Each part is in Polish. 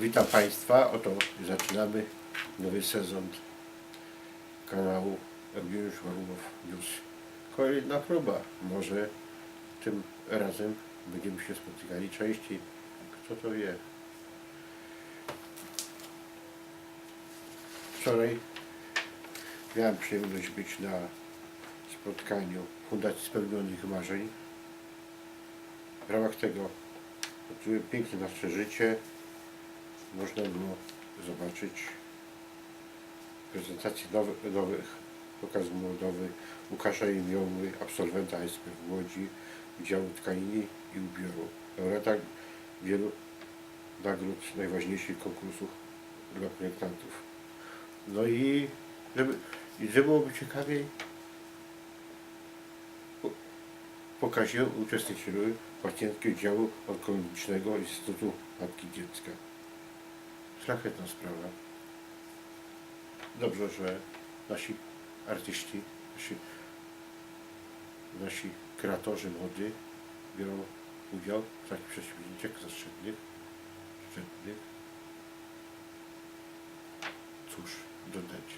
Witam Państwa. Oto zaczynamy nowy sezon kanału Eugeniusz Warunow News. Kolejna próba. Może tym razem będziemy się spotykali częściej. Kto to wie? Wczoraj miałem przyjemność być na spotkaniu Fundacji Spełnionych Marzeń. W ramach tego piękne nasze życie. Można było zobaczyć prezentację nowych, nowych pokazów modowych Łukasza Imioły, absolwenta ASP w Łodzi, Wydziału Tkaniny i Ubioru. Laureata wielu nagród najważniejszych konkursów dla projektantów. No i żeby, i żeby byłoby ciekawiej, pokazie uczestniczyły pacjentki oddziału onkologicznego Instytutu Matki Dziecka. Szlachetna sprawa. Dobrze, że nasi artyści, nasi, nasi kreatorzy mody biorą udział w takich przedsięwzięciach zastrzennych, szczególnych. Cóż dodać.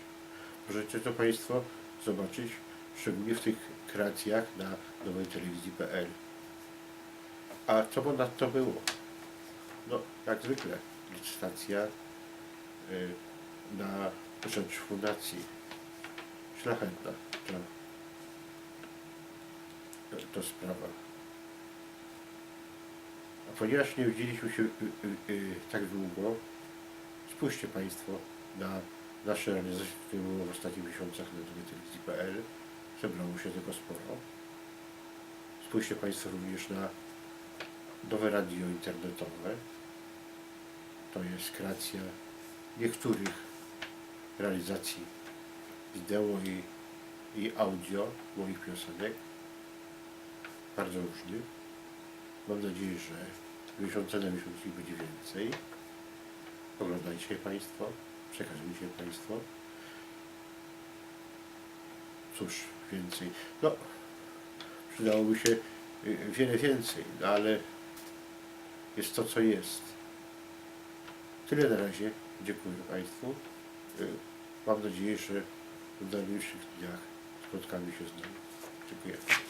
Możecie to Państwo zobaczyć szczególnie w tych kreacjach na nowej telewizji.pl. A co ponadto było? No, jak zwykle, licytacja y, na rzecz fundacji. Szlachetna to, to, sprawa. A ponieważ nie widzieliśmy się y, y, tak długo, spójrzcie Państwo na nasze realizacje, które było w ostatnich miesiącach na telewizji.pl. Zebrało się tego sporo. Spójrzcie Państwo również na nowe radio internetowe. To jest kreacja niektórych realizacji wideo i, i audio moich piosenek. Bardzo różnych. Mam nadzieję, że miesiące na miesiąc ich będzie więcej. Oglądajcie Państwo, przekazujcie Państwo. Cóż, więcej. No, przydałoby się y, wiele więcej, no ale jest to, co jest. Tyle na razie. Dziękuję Państwu. Y, Mam nadzieję, że w najbliższych dniach spotkamy się z nami. Dziękuję.